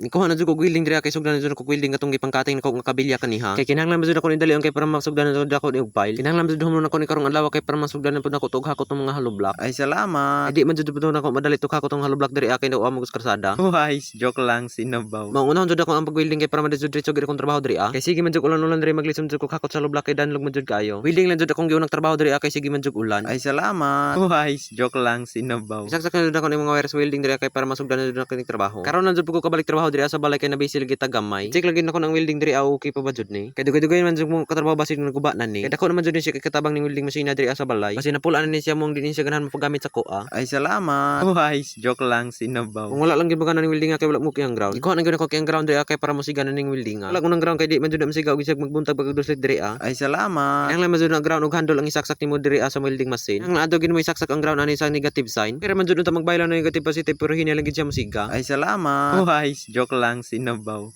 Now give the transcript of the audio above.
Ikuha na jud ko welding diri kay sugdan jud ko welding katong gipangkating nako nga kabilya kaniha. Kay kinahanglan jud ako ni dali kay para masugdan na jud ako ni og file. Kinahanglan jud humon ako ni karong adlaw kay para masugdan pud ako tugha ko tong mga hollow block. Ay salamat. Ay di man jud pud ako madali tugha ko tong hollow block diri kay daw amo karsada. Wise, joke lang sinabaw. Maunahon jud ako ang pag-welding kay para madali jud diretso gid akong trabaho diri ah. Kay sige man jud ulan-ulan diri maglisod jud ko kakot sa hollow block kay danlog man jud kayo. Welding lang jud akong giunang trabaho diri ah, kay sige man jud ulan. Ay salamat. Wise, joke lang sinabaw. Isaksak jud ako ng mga wires welding diri kay para masugdan na jud ako ning trabaho. Karon na jud ko kabalik trabaho diri ah, sa balay kay nabisil kita gamay. Check lagi na ako ng welding diri ah, okay pa ba jud ni? Kay dugay-dugay man jud mo katrabaho basin naguba na ni. Kay dako naman jud ni siya kay katabang ning welding machine diri ah, sa balay. Kasi napulaan na ni siya mong din siya ganahan mapagamit sa kuha. Ay salamat. Wise, joke lang sinabaw. Kung wala lang gyud ba ning welding ah, kay wala mo kiyang ground. Ikuha na gyud ako kiyang ground diri ah, kay para musiga na ning welding. ah. Wala ko ng ground kay di man jud na masigaw gisag magbuntag pagduslit diri ah. Ay salamat. Ang lang man jud na ground ug handle ang isaksak nimo diri ah, sa welding machine. Ang adto gid mo isaksak ang ground ani sa negative sign. Pero man jud unta magbaylan ng negative positive pero hinalang gid siya musiga. Ay salamat. Wise, joke lang sinabaw.